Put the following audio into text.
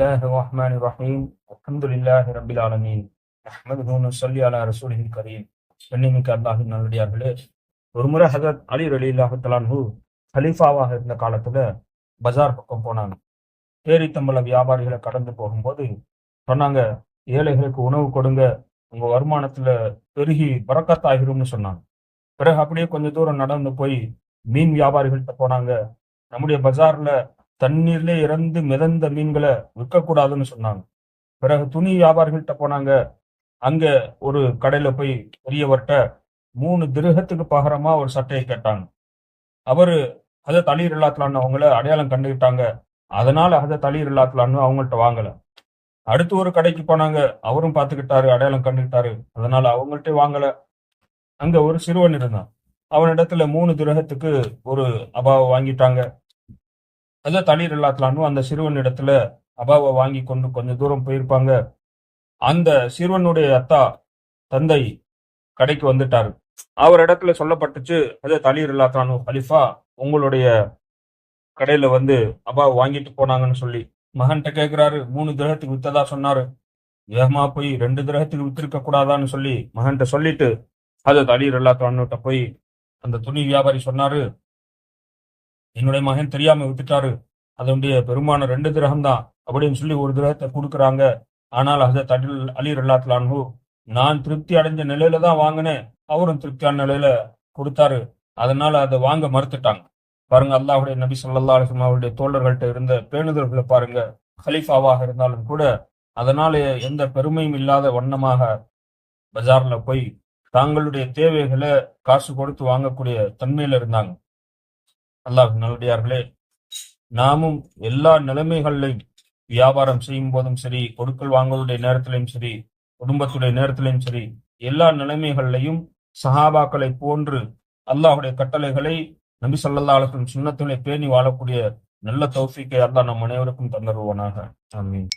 الله الرحمن الرحيم الحمد لله رب العالمين نحمده ونصلي على رسوله الكريم பெண்ணிமிக்க அல்லாஹின் நல்லடியார்களே ஒரு முறை ஹசரத் அலி அலி அல்லாஹலான்ஹு ஹலீஃபாவாக இருந்த காலத்துல பஜார் பக்கம் போனாங்க ஏரித்தம்பள வியாபாரிகளை கடந்து போகும்போது சொன்னாங்க ஏழைகளுக்கு உணவு கொடுங்க உங்க வருமானத்துல பெருகி பறக்கத்தாகிரும்னு சொன்னாங்க பிறகு அப்படியே கொஞ்ச தூரம் நடந்து போய் மீன் வியாபாரிகள்கிட்ட போனாங்க நம்முடைய பஜார்ல தண்ணீர்ல இறந்து மிதந்த மீன்களை விற்கக்கூடாதுன்னு சொன்னாங்க. பிறகு துணி வியாபாரிகள்கிட்ட போனாங்க. அங்க ஒரு கடையில போய் பெரியவர்கிட்ட மூணு திருகத்துக்கு பகரமா ஒரு சட்டையை கேட்டாங்க. அவரு அதை தளிர் இல்லாத்தலான்னு அவங்கள அடையாளம் கண்டுகிட்டாங்க. அதனால அதை தளிர் இல்லாத்தலான்னு அவங்கள்ட்ட வாங்கல. அடுத்து ஒரு கடைக்கு போனாங்க. அவரும் பார்த்துக்கிட்டாரு அடையாளம் கண்டுகிட்டாரு. அதனால அவங்கள்ட்ட வாங்கல. அங்க ஒரு சிறுவன் இருந்தான். அவனிடத்துல மூணு திரகத்துக்கு ஒரு அபாவை வாங்கிட்டாங்க. அதை தலீர் இல்லாத்லானும் அந்த சிறுவன் இடத்துல அபாவை வாங்கி கொண்டு கொஞ்சம் தூரம் போயிருப்பாங்க. அந்த சிறுவனுடைய அத்தா தந்தை கடைக்கு வந்துட்டாரு. அவர் இடத்துல சொல்லப்பட்டுச்சு அது தலீர் இல்லாத்தானு ஹலிஃபா உங்களுடைய கடையில வந்து அபா வாங்கிட்டு போனாங்கன்னு சொல்லி. மகன்கிட்ட கேட்கிறாரு மூணு கிரகத்துக்கு வித்ததா? சொன்னாரு. வேகமா போய் ரெண்டு கிரகத்துக்கு வித்திருக்க கூடாதான்னு சொல்லி. மகன்கிட்ட சொல்லிட்டு அது தலீர் இல்லாத்தான்னுட்ட போய் அந்த துணி வியாபாரி சொன்னாரு என்னுடைய மகன் தெரியாம விட்டுட்டாரு. அதனுடைய பெருமான ரெண்டு கிரகம் தான் அப்படின்னு சொல்லி ஒரு கிரகத்தை கொடுக்குறாங்க. ஆனால் அதை தடில் அலி ரல்லாத்லான்ஹு நான் திருப்தி அடைஞ்ச நிலையில தான் வாங்கினேன். அவரும் திருப்தியான நிலையில கொடுத்தாரு. அதனால அதை வாங்க மறுத்துட்டாங்க. பாருங்க அல்லாஹுடைய நபி சொல்லா அலிஸ்லாம் அவருடைய தோழர்கள்ட்ட இருந்த பேணுதல்களை பாருங்க. ஹலீஃபாவாக இருந்தாலும் கூட அதனால எந்த பெருமையும் இல்லாத வண்ணமாக பஜார்ல போய் தாங்களுடைய தேவைகளை காசு கொடுத்து வாங்கக்கூடிய தன்மையில இருந்தாங்க. அல்லாஹ் நல்லடியார்களே நாமும் எல்லா நிலைமைகளையும் வியாபாரம் செய்யும் போதும் சரி கொடுக்கல் வாங்குவதுடைய நேரத்திலையும் சரி குடும்பத்துடைய நேரத்திலையும் சரி எல்லா நிலைமைகள்லையும் சஹாபாக்களை போன்று அல்லாஹுடைய கட்டளைகளை நபி சொல்லா அலுவலம் சுண்ணத்திலே பேணி வாழக்கூடிய நல்ல தௌஃபிக்கை அல்லாஹ் நம் அனைவருக்கும் தந்தருவானாக ஆமீன்.